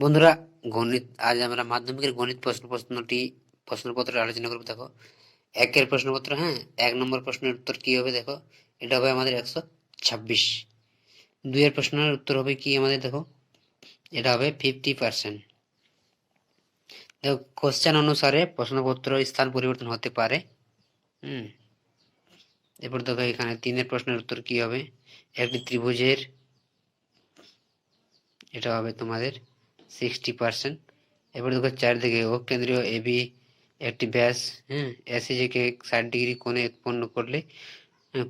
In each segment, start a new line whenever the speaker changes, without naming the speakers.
বন্ধুরা, গণিত, আজ আমরা মাধ্যমিকের গণিত প্রশ্ন প্রশ্নটি প্রশ্নপত্র আলোচনা করব, দেখো। একের প্রশ্নপত্র হ্যাঁ? এক নম্বর প্রশ্নের উত্তর কি হবে, দেখো? এটা হবে আমাদের একশো ছাব্বিশ। দুইয়ের প্রশ্নের উত্তর হবে কি আমাদের, দেখো? এটা হবে ফিফটি পার্সেন্ট দেখো কোশ্চেন অনুসারে প্রশ্নপত্র স্থান পরিবর্তন হতে পারে। হুম? এরপর দেখো এখানে তিনের প্রশ্নের উত্তর কি হবে? একটি ত্রিভুজের, এটা হবে তোমাদের সিক্সটি পার্সেন্ট এবার দেখো চারদিকে, ও কেন্দ্রীয় এবি একটি ব্যাস হ্যাঁ এসিজিকে ষাট ডিগ্রি কোণে উৎপন্ন করলে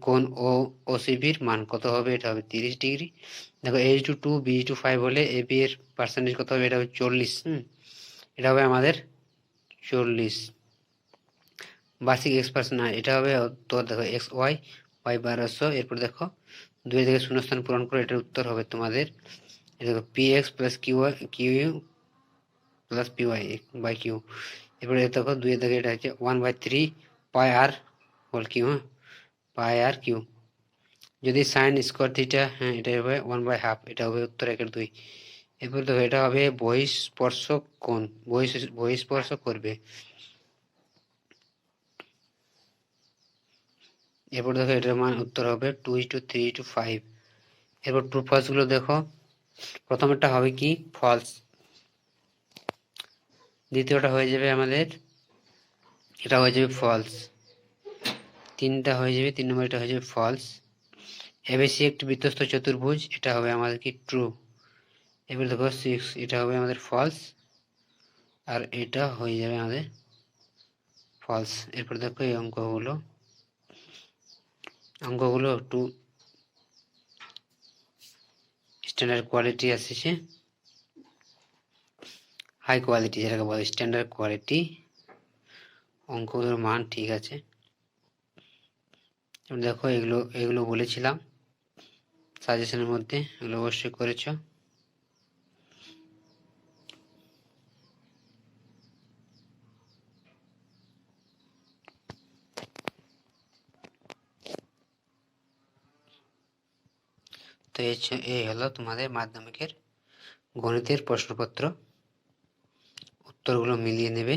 কোণ ও ওসিবির মান কত হবে? এটা হবে তিরিশ ডিগ্রি। দেখো H two two B two five হলে এবি এর পার্সেন্টেজ কত হবে? এটা হবে চল্লিশ, হুম, এটা হবে আমাদের চল্লিশ। বার্ষিক এক্স পার্সেন্ট না এটা হবে তো দেখো এক্স ওয়াই ওয়াই বারোশো এরপর দেখো, দুই থেকে শূন্যস্থান পূরণ করে এটার উত্তর হবে তোমাদের এই দেখো P X plus Q Q plus P Y by Q এরপরে দেখো দুই থেকে এটা হচ্ছে one by three pi R whole Q হ্যাঁ পাই আর কিউ যদি সাইন স্কোয়ার থিটা হ্যাঁ এটা হবে ওয়ান বাই হাফ এটা হবে উত্তর একের দুই এরপর দেখো এটা হবে বহিঃস্পর্শক কোণ বহিঃ বহিঃস্পর্শ করবে এরপর দেখো এটার মান উত্তর হবে two two three two five এরপর ট্রু ফলসগুলো দেখো প্রথমেরটা হবে কি? ফলস দ্বিতীয়টা হয়ে যাবে আমাদের, এটা হয়ে যাবে ফলস তিনটা হয়ে যাবে, তিন নম্বর এটা হয়ে যাবে ফলস এবিসি একটি বৃত্তস্থ চতুর্ভুজ, এটা হবে আমাদের কি? ট্রু এবার দেখো সিক্স এটা হবে আমাদের ফলস আর এটা হয়ে যাবে আমাদের ফলস এরপর দেখো এই অঙ্কগুলো। অঙ্কগুলো একটু স্ট্যান্ডার্ড কোয়ালিটি আসছে হাই কোয়ালিটি যেটাকে বলে স্ট্যান্ডার্ড কোয়ালিটি অঙ্কগুলোর মান ঠিক আছে। দেখো এগুলো এগুলো বলেছিলাম। সাজেশনের মধ্যে এগুলো অবশ্যই করেছ। তো এই হলো তোমাদের মাধ্যমিকের গণিতের প্রশ্নপত্র। উত্তরগুলো মিলিয়ে নেবে।